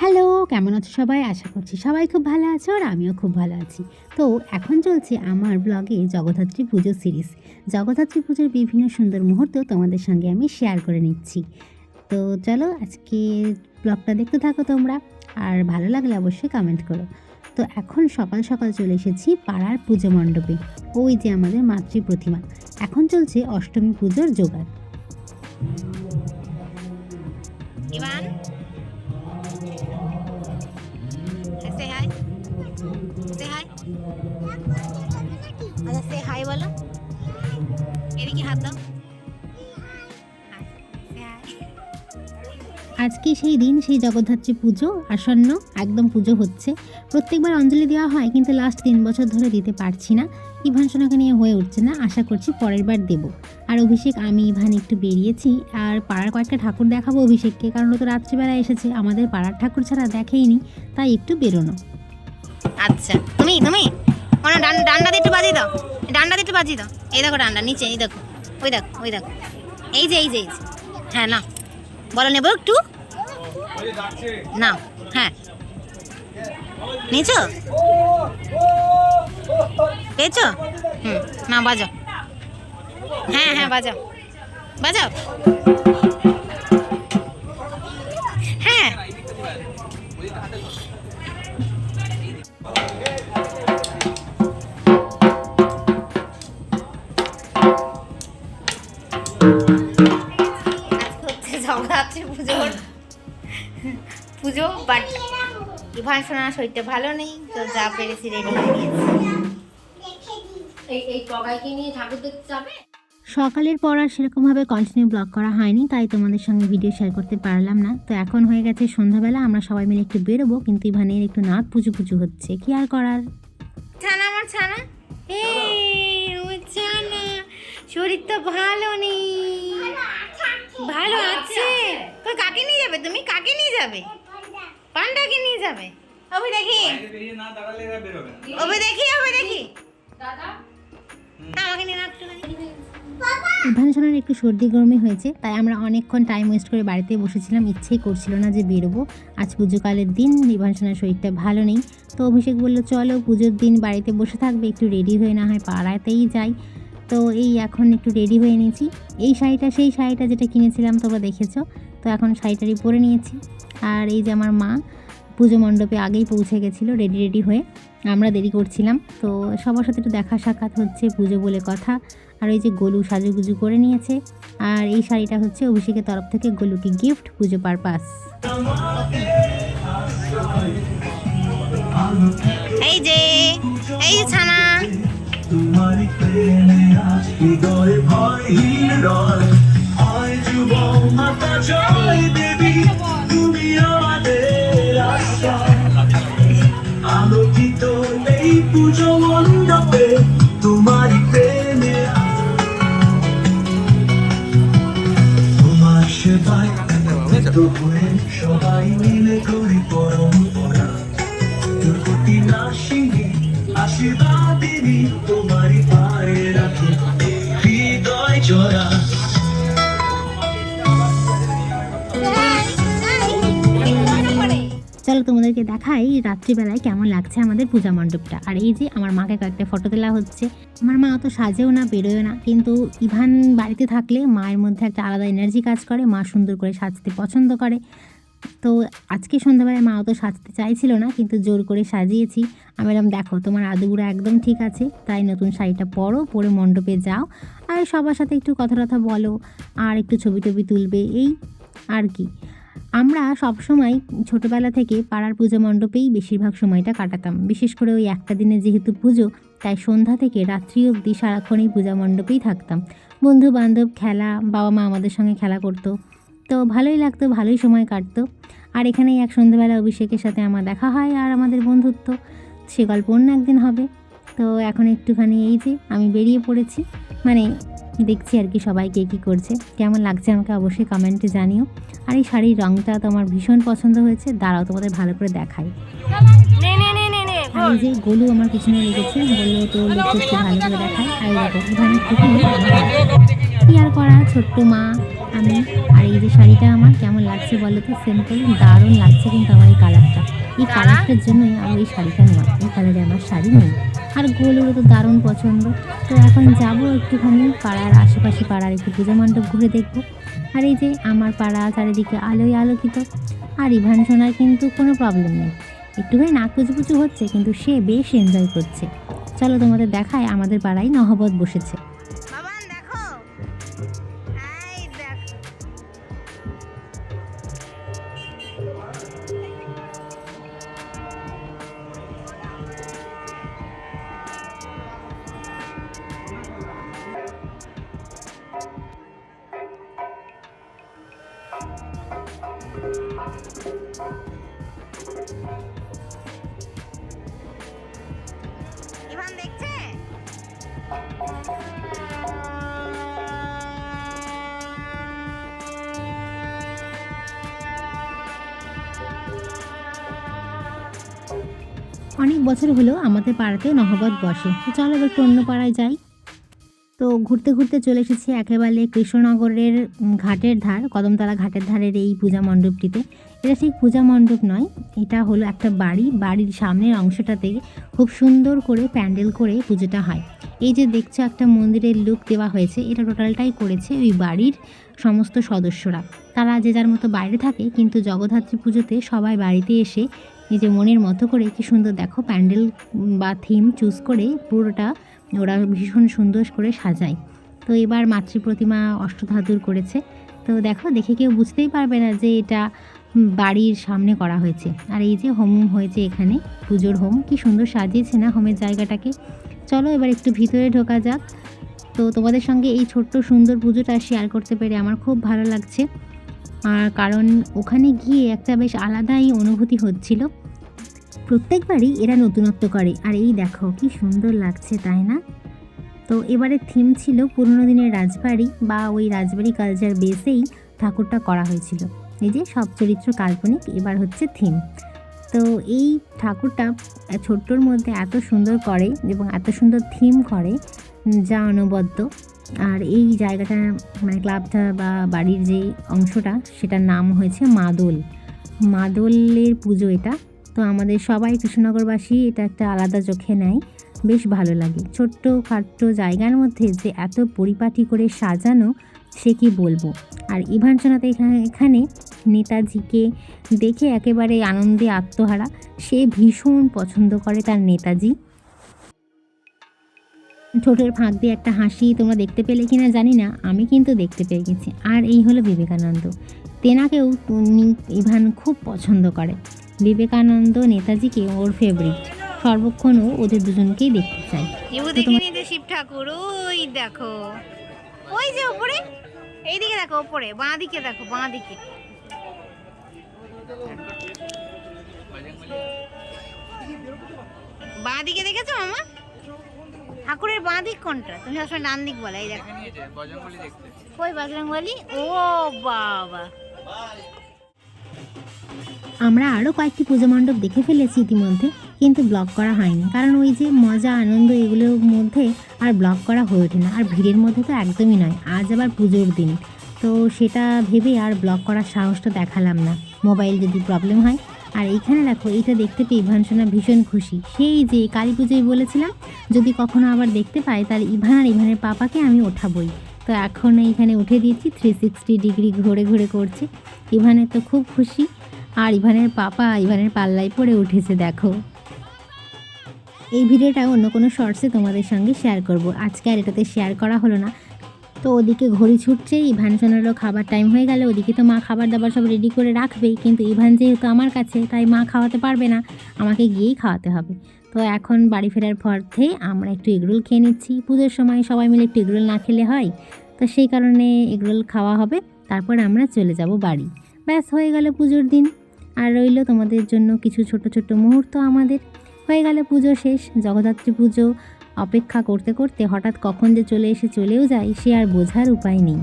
Hello, কেমন আছো সবাই? আশা করছি সবাই খুব ভালো আছো আর আমিও খুব ভালো আছি। তো এখন চলছে আমার ব্লগে জগদ্ধাত্রী পুজো সিরিজ জগদ্ধাত্রী পুজোর বিভিন্ন সুন্দর মুহূর্ত তোমাদের সঙ্গে আমি শেয়ার করে নিচ্ছি। তো চলো আজকে ব্লগটা দেখতে থাকো তোমরা। আর ভালো লাগলে অবশ্যই কমেন্ট করো। তো এখন সকাল সকাল চলে এসেছি পাড়ার পুজো মণ্ডপে। ওই যে আমাদের মাতৃ প্রতিমা। এখন চলছে অষ্টমী পুজোর জোগাড়। hi. আচ্ছা বলো। এদিকে হাত দাও। আজকে সেই দিন, সেই জগদ্ধাত্রী পুজো আসন্ন, একদম পুজো হচ্ছে। প্রত্যেকবার অঞ্জলি দেওয়া হয়, কিন্তু লাস্ট তিন বছর ধরে দিতে পারছি না। ইভান সোনাকে নিয়ে হয়ে উঠছে না, আশা করছি পরের বার দেব। আর অভিষেক, আমি ইভান একটু বেরিয়েছি, আর পাড়ার কয়েকটা ঠাকুর দেখাবো অভিষেককে, কারণ ও তো রাত্রিবেলা এসেছে, আমাদের পাড়ার ঠাকুর ছাড়া দেখেইনি, তাই একটু বেরোনো। আচ্ছা তুমি তুমি ডান ডান্ডা একটু বাজিয়ে দাও। ডান্ডা দিয়ে একটু বাজিয়ে দাও। এই দেখো ডান্ডা, নিচে, এই দেখো, ওই দেখো ওই দেখো। এই যে এই যে এই যে। হ্যাঁ না বলো নেব একটু। না হ্যাঁ। নিয়েছো? পেয়েছ? হুম না বাজাও। হ্যাঁ হ্যাঁ বাজাও। বাজাও। হ্যাঁ। জগদ্ধাত্রী পুজোর পুজো বাট ইভান সোনার শরীরটা ভালো নেই তো যা পেরেছি রেডি হয়ে নিয়েছি। এই এই টগাইকে নিয়ে ঠাকুর দেখতে যাবে? সকালের পর আর সেরকমভাবে কন্টিনিউ ব্লগ করা হয়নি তাই তোমাদের সঙ্গে ভিডিও শেয়ার করতে পারলাম না। তো এখন হয়ে গেছে সন্ধ্যাবেলা আমরা সবাই মিলে একটু বেরোবো কিন্তু ইভানের একটু নাক পুজো পুজো হচ্ছে কি আর করার? ছানা আমার ছানা। ছানা শরীর তো ভালো নেই। ভালো আছে। তো কাকে নিয়ে যাবে তুমি? কাকে নিয়ে যাবে? পান্ডাকে নিয়ে যাবে। অভি দেখি। অভি দেখি অভি দেখি। আমাকে নিয়ে না ইভান সোনার একটু সর্দি গরমে হয়েছে তাই আমরা অনেকক্ষণ টাইম ওয়েস্ট করে বাড়িতে বসেছিলাম ইচ্ছেই করছিল না যে বেরোবো। আজ পুজোকালের দিন ইভান সোনার শরীরটা ভালো নেই। তো অভিষেক বলল চলো পুজোর দিন বাড়িতে বসে থাকবে একটু রেডি হয়ে না হয় পাড়াতেই যাই। তো এই এখন একটু রেডি হয়ে নিয়েছি। এই শাড়িটা সেই শাড়িটা যেটা কিনেছিলাম তোমরা দেখেছ। তো এখন শাড়িটারি পরে নিয়েছি। আর এই যে আমার মা পুজো মণ্ডপে আগেই পৌঁছে গেছিল রেডি রেডি হয়ে। আমরা দেরি করছিলাম তো সবার সাথে একটু দেখা সাক্ষাৎ হচ্ছে পুজো বলে কথা। আর ওই যে গোলু সাজুগুজু করে নিয়েছে। আর এই শাড়িটা হচ্ছে অভিষেকের তরফ থেকে গোলুকে গিফট পুজো পারপাস এই যে এই যে ছানা। তোমার প্রেমে আজ হৃদয় ভয়হীন রয়। যুব মাতা এই পুজো মণ্ডপে তোমার তোমার সেবায় হয়ে মিলে করি পরম্পরা। দুর্গতি নাশিনী আশীর্বাদিনী দেখাই রাত্রিবেলায় কেমন লাগছে আমাদের পূজা মণ্ডপটা? আর এই যে আমার মাকে কয়েকটা ফটো তোলা হচ্ছে। আমার মা অত সাজেও না বেরোয় না। কিন্তু ইভান বাড়িতে থাকলে মায়ের মধ্যে একটা আলাদা এনার্জি কাজ করে, মা সুন্দর করে সাজতে পছন্দ করে। তো আজকে সন্ধ্যাবেলায় মা অত সাজতে চাইছিল না, কিন্তু জোর করে সাজিয়েছি। আমি বললাম, দেখো, তোমার আদুগুড়া একদম ঠিক আছে, তাই নতুন শাড়িটা পরো, পরে মণ্ডপে যাও। আর সবার সাথে একটু কথা টথা বলো, আর একটু ছবি টবি তুলবে। এই আর কি। আমরা সব সময় ছোটোবেলা থেকে পাড়ার পুজো মণ্ডপেই বেশিরভাগ সময়টা কাটাতাম। বিশেষ করে ওই একটা দিনে যেহেতু পুজো, তাই সন্ধ্যা থেকে রাত্রি অবধি সারাক্ষণ এই পূজা মণ্ডপেই থাকতাম। বন্ধু বান্ধব খেলা বাবা মা আমাদের সঙ্গে খেলা করতো। তো ভালোই লাগতো, ভালোই সময় কাটতো। আর এখানেই এক সন্ধ্যেবেলা অভিষেকের সাথে আমার দেখা হয় আর আমাদের বন্ধুত্ব। সে গল্প অন্য একদিন হবে। তো এখন একটুখানি এই যে আমি বেরিয়ে পড়েছি। মানে দেখছি আর কি সবাই কে কী করছে। কেমন লাগছে আমাকে অবশ্যই কমেন্টে জানিও। আর এই শাড়ির রঙটা তো আমার ভীষণ পছন্দ হয়েছে দাঁড়াও তোমাদের ভালো করে দেখাই। আর এই যে গোলু আমার পিছনে লেগেছে বলল তো ভালো করে দেখায়। আর দেখো কি আর করা ছোট্ট মা আমি। আর এই যে শাড়িটা আমার কেমন লাগছে বলো তো? সিম্পল দারুণ লাগছে কিন্তু আমার এই কালারটা এই কালারটার জন্যই আমার এই শাড়িটা নেওয়া এই কালারে আমার শাড়ি নেই। আর গোলগুলো তো দারুণ পছন্দ। তো এখন যাব একটুখানি পাড়ার আশেপাশে পাড়ার একটু পূজা মণ্ডপ ঘুরে দেখব। আর এই যে আমার পাড়া চারিদিকে আলোয় আলোকিত, আর ইভান সোনার কিন্তু কোনো প্রবলেম নেই। একটুখানি নাক পুচু হচ্ছে, কিন্তু সে বেশ এনজয় করছে। চলো তোমাদের দেখায় আমাদের পাড়ায় নহবত বসেছে। অনেক বছর হলো আমাদের পাড়াতেও নহবত বসে। চলো এবার একটু অন্য পাড়ায় যাই। তো ঘুরতে ঘুরতে চলে এসেছি একেবারে কৃষ্ণনগরের ঘাটের ধার, কদমতলা ঘাটের ধারের এই পূজা মণ্ডপটিতে। এটা ঠিক পূজা মণ্ডপ নয়, এটা হলো একটা বাড়ি। বাড়ির সামনের অংশটা থেকে খুব সুন্দর করে প্যান্ডেল করে পুজোটা হয়। এই যে দেখছ একটা মন্দিরের লুক দেওয়া হয়েছে, এটা টোটালটাই করেছে ওই বাড়ির সমস্ত সদস্যরা। তারা যে যার মতো বাইরে থাকে, কিন্তু জগদ্ধাত্রী পুজোতে সবাই বাড়িতে এসে নিজের মনের মতো করে কি সুন্দর দেখো প্যান্ডেল বা থিম চুজ করে পুরোটা ওরা ভীষণ সুন্দর করে সাজায়। তো এবার মাতৃ প্রতিমা অষ্টধাতুর করেছে। তো দেখো, দেখে কেউ বুঝতেই পারবে না যে এটা বাড়ির সামনে করা হয়েছে। আর এই যে হোম হয়েছে এখানে, পুজোর হোম, কি সুন্দর সাজিয়েছে না হোমের জায়গাটাকে। চলো এবার একটু ভিতরে ঢোকা যাক। তো তোমাদের সঙ্গে এই ছোট্ট সুন্দর পুজোটা শেয়ার করতে পেরে আমার খুব ভালো লাগছে। আর কারণ ওখানে গিয়ে একটা বেশ আলাদাই অনুভূতি হচ্ছিল। প্রত্যেকবারই এরা নতুনত্ব করে। আর এই দেখো, কি সুন্দর লাগছে, তাই না? তো এবারে থিম ছিল পুরনো দিনের রাজবাড়ি বা ওই রাজবাড়ি কালচার বেসেই ঠাকুরটা করা হয়েছিল। এই যে সব চরিত্র কাল্পনিক, এবার হচ্ছে থিম তো এই ঠাকুরটা ছোট্টর মধ্যে এত সুন্দর করে এবং এত সুন্দর থিম করে, যা অনবদ্য। আর এই জায়গাটা মানে ক্লাবটা বা বাড়ির যে অংশটা, সেটার নাম হয়েছে মাদল। মাদলের পুজো এটা। তো আমাদের সবাই কৃষ্ণনগরবাসী, এটা একটা আলাদা চোখে নেয়। বেশ ভালো লাগে। ছোট্ট খাট্ট জায়গার মধ্যে যে এত পরিপাটি করে সাজানো, সে কি বলব? আর ইভানচনাতে এখানে এখানে নেতাজিকে দেখে একেবারে আনন্দে আত্মহারা। সে ভীষণ পছন্দ করে তার নেতাজি। ঠোঁটের ফাঁক দিয়ে একটা হাসি তোমরা দেখতে পেলে কি না জানি না, আমি কিন্তু দেখতে পেয়ে গেছি। আর এই হলো বিবেকানন্দ। তেনাকেও ইভান খুব পছন্দ করে। বিবেকানন্দ নেতাজিকে ওর ফেভারিট সর্বক্ষণ ও ওদের দুজনকেই দেখতে চায় ইবু তো দেখে তোমার- নিতে শিব ঠাকুর ওই দেখো। ওই যে উপরে এইদিকে দেখো উপরে বাঁ দিকে দেখো বাঁ দিকে বাঁ দিকে দেখেছ মামা? ঠাকুরের বাঁ দিক কোনটা? তুমি সবসময় ডান দিক বলে এই দেখো। ওই বজরংবলী? ও বাবা। আমরা আরও কয়েকটি পুজো মণ্ডপ দেখে ফেলেছি ইতিমধ্যে, কিন্তু ব্লগ করা হয়নি। কারণ ওই যে মজা, আনন্দ, এগুলোর মধ্যে আর ব্লগ করা হয়ে ওঠে না। আর ভিড়ের মধ্যে তো একদমই নয়। আজ আবার পুজোর দিন। তো সেটা ভেবে আর ব্লগ করার সাহসটা দেখালাম না। মোবাইল যদি প্রবলেম হয়। আর এইখানে দেখো, এইটা দেখতে পেয়ে ইভানসোনা ভীষণ খুশি। সেই যে কালী পুজোয় বলেছিলাম, যদি কখনো আবার দেখতে পাই তাহলে ইভান আর ইভানের পাপাকে আমি ওঠাবই। তো এখন এইখানে উঠে দিয়েছি থ্রি সিক্সটি ডিগ্রি ঘুরে ঘুরে করছে। ইভানের তো খুব খুশি। আর ইভানের পাপা ইভানের পাল্লায় পড়ে উঠেছে, দেখো। এই ভিডিওটা অন্য কোনো শর্টসে তোমাদের সঙ্গে শেয়ার করব। আজকে আর এটাতে শেয়ার করা হলো না। তো ওদিকে ঘড়ি ছুটছে, ইভান সোনারও খাবার টাইম হয়ে গেলে। ওদিকে তো মা খাবার দাবার সব রেডি করে রাখবেই। কিন্তু ইভান যেহেতু আমার কাছে, তাই মা খাওয়াতে পারবে না। আমাকে গিয়েই খাওয়াতে হবে। তো এখন বাড়ি ফেরার পথে আমরা একটু এগরোল খেয়ে নিচ্ছি। পুজোর সময় সবাই মিলে একটু এগরোল না খেলে হয়, তো সেই কারণে এগরোল খাওয়া হবে। তারপর আমরা চলে যাব বাড়ি। ব্যাস, হয়ে গেল পুজোর দিন। আর রইল তোমাদের জন্য কিছু ছোট ছোট মুহূর্ত আমাদের। হয়ে গেল পুজো শেষ। জগদ্ধাত্রী পুজো অপেক্ষা করতে করতে হঠাৎ কখন যে চলে এসে চলেও যায়, সে আর বোঝার উপায় নেই।